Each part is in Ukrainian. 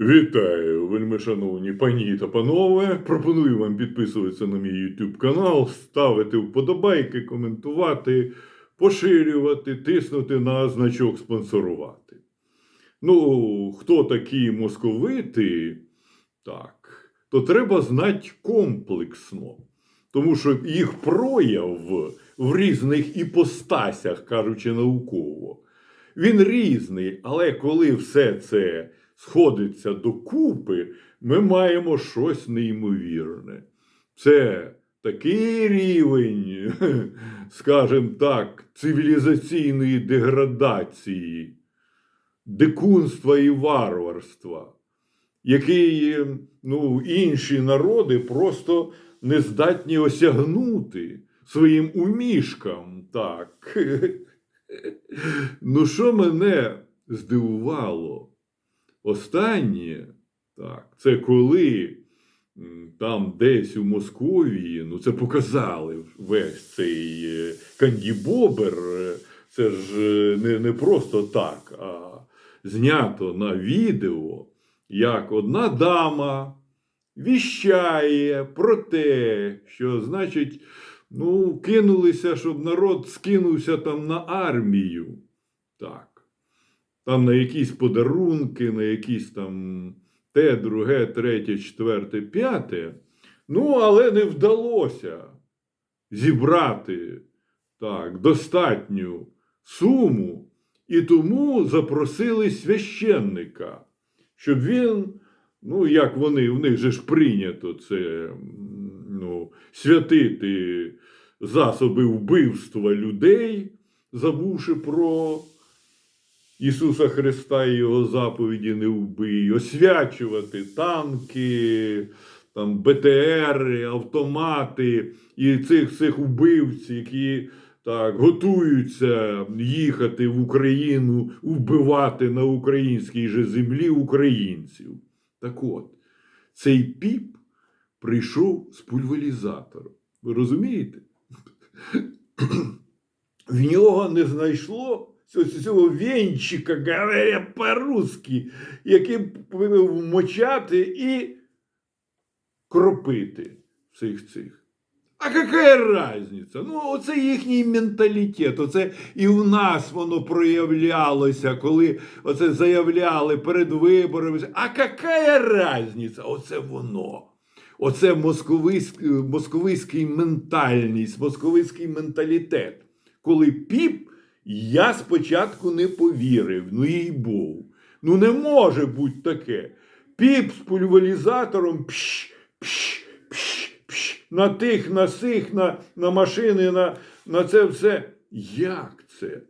Вітаю, вельми шановні пані та панове. Пропоную вам підписуватися на мій YouTube канал, ставити вподобайки, коментувати, поширювати, тиснути на значок спонсорувати. Ну, хто такі московити, так, то треба знати комплексно. Тому що їх прояв в різних іпостасях, кажучи науково, він різний, але коли все це сходиться докупи, ми маємо щось неймовірне. Це такий рівень, скажімо так, цивілізаційної деградації, дикунства і варварства, який ну, інші народи просто не здатні осягнути своїм умішкам. Так. Ну, що мене здивувало? Останнє, так, це коли там десь у Московії, ну це показали весь цей е, кандібобер, е, це ж е, не, не просто так, а знято на відео, як одна дама віщає про те, що, значить, ну, кинулися, щоб народ скинувся там на армію. Так там на якісь подарунки, на якісь там те, друге, третє, четверте, п'яте. Ну, але не вдалося зібрати так, достатню суму, і тому запросили священника, щоб він, ну, як вони, в них же ж прийнято це ну, святити засоби вбивства людей, забувши про. Ісуса Христа і Його заповіді не вбий, освячувати танки, там, БТРи, автомати і цих всіх убивців, які так, готуються їхати в Україну, вбивати на українській же землі українців. Так от, цей піп прийшов з пульверізатором. Ви розумієте? В нього не знайшло цього- венчика, говоря по-русски, яким вмочати і кропити всіх цих. А яка разниця? Ну, оце їхній менталітет. Оце і в нас воно проявлялося, коли оце заявляли перед виборами. А яка разниця? Оце воно. Оце московиський ментальність, московиський менталітет. Коли піп, я спочатку не повірив, ну їй Богу. Ну не може бути таке. Піп з пульверізатором пш, пш, пш, пш, на тих, на сих, на, на машини, на, на це все. Як це?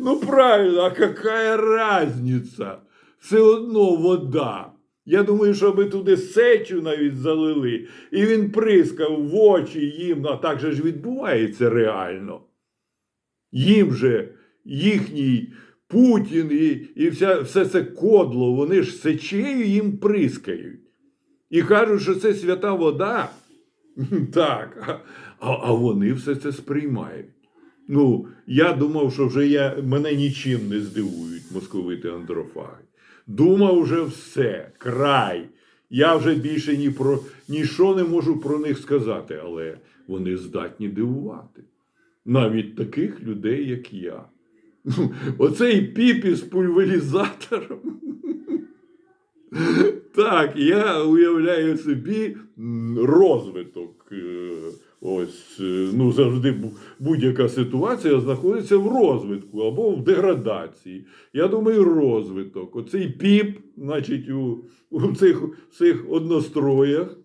Ну правильно, а яка разниця? Все одно вода. Я думаю, що ми туди сечу навіть залили, і він прискав в очі їм, а так же ж відбувається реально. Їм же їхній Путін і, і вся, все це кодло, вони ж сечею їм прискають. І кажуть, що це свята вода. Так, а, а вони все це сприймають. Ну, я думав, що вже я, мене нічим не здивують московити андрофаги. Думав вже все, край. Я вже більше ні про нічого не можу про них сказати, але вони здатні дивувати. Навіть таких людей, як я. Ну, Оцей піпі з пульверізатором. Так, я уявляю собі розвиток. е, Ось, е, ну, завжди будь-яка ситуація знаходиться в розвитку або в деградації. Я думаю, розвиток. Оцей піп, значить, у, у цих, цих одностроях,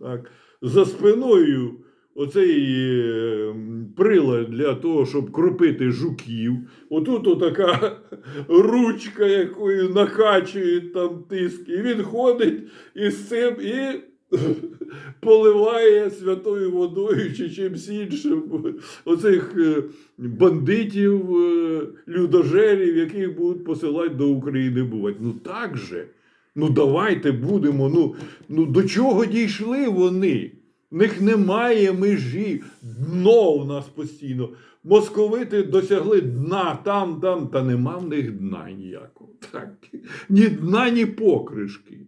так, за спиною оцей е, прилад для того, щоб кропити жуків. Отут отака ручка, якою накачують там тиск, і він ходить із цим і поливає святою водою чи чимсь іншим оцих е, бандитів, е, людожерів, яких будуть посилати до України бувати. Ну так же. Ну давайте будемо. Ну, ну до чого дійшли вони? Них немає межі, дно у нас постійно. Московити досягли дна там, там, та нема в них дна ніякого. Так. ні дна, ні покришки.